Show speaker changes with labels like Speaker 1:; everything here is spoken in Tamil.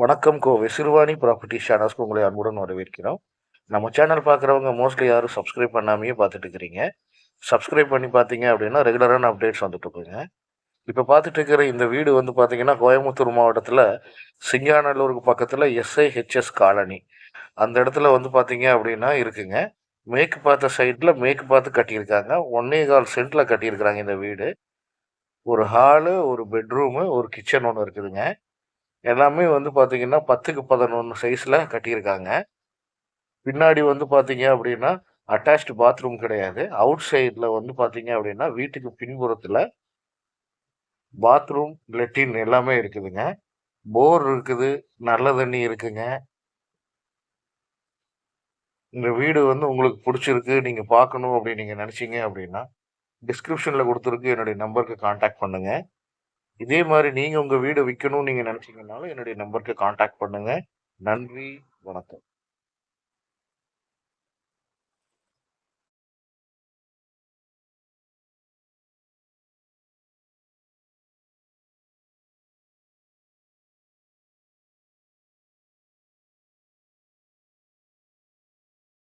Speaker 1: வணக்கம் கோவை சிறுவாணி ப்ராப்பர்ட்டி சேனல்ஸ்க்கு உங்களை அன்புடன் வரவேற்கிறோம். நம்ம சேனல் பார்க்குறவங்க மோஸ்ட்லி யாரும் சப்ஸ்கிரைப் பண்ணாமையே பார்த்துட்டு இருக்கிறீங்க. சப்ஸ்கிரைப் பண்ணி பார்த்தீங்க அப்படின்னா ரெகுலரான அப்டேட்ஸ் வந்துட்டு இருக்குங்க. இப்போ பார்த்துட்டு இருக்கிற இந்த வீடு வந்து பார்த்தீங்கன்னா கோயம்புத்தூர் மாவட்டத்தில் சிங்காநல்லூருக்கு பக்கத்தில் எஸ்ஐஹெச்எஸ் காலனி. அந்த இடத்துல வந்து பார்த்தீங்க அப்படின்னா இருக்குங்க. மேற்கு பார்த்த சைடில் மேற்கு பார்த்து கட்டியிருக்காங்க. ஒன்னே கால் சென்ட்டில் கட்டியிருக்கிறாங்க இந்த வீடு. ஒரு ஹாலு ஒரு பெட்ரூமு ஒரு கிச்சன் ஒன்று இருக்குதுங்க. எல்லாமே வந்து பார்த்தீங்கன்னா பத்துக்கு பதினொன்று சைஸில் கட்டியிருக்காங்க. பின்னாடி வந்து பார்த்தீங்க அப்படின்னா அட்டாச்டு பாத்ரூம் கிடையாது. அவுட் சைடில் வந்து பார்த்தீங்க அப்படின்னா வீட்டுக்கு பின்புறத்தில் பாத்ரூம் லெட்டின் எல்லாமே இருக்குதுங்க. போர் இருக்குது நல்ல தண்ணி இருக்குங்க. இந்த வீடு வந்து உங்களுக்கு பிடிச்சிருக்கு நீங்கள் பார்க்கணும் அப்படின்னு நீங்கள் நினச்சிங்க அப்படின்னா டிஸ்கிரிப்ஷனில் கொடுத்துருக்கு. என்னுடைய நம்பருக்கு காண்டாக்ட் பண்ணுங்கள் இதே மாதிரி நீங்கள் உங்கள் வீடு விற்கணும்னு நீங்கள் நினச்சிங்கனாலும் என்னுடைய நம்பருக்கு காண்டாக்ட் பண்ணுங்கள் நன்றி வணக்கம்.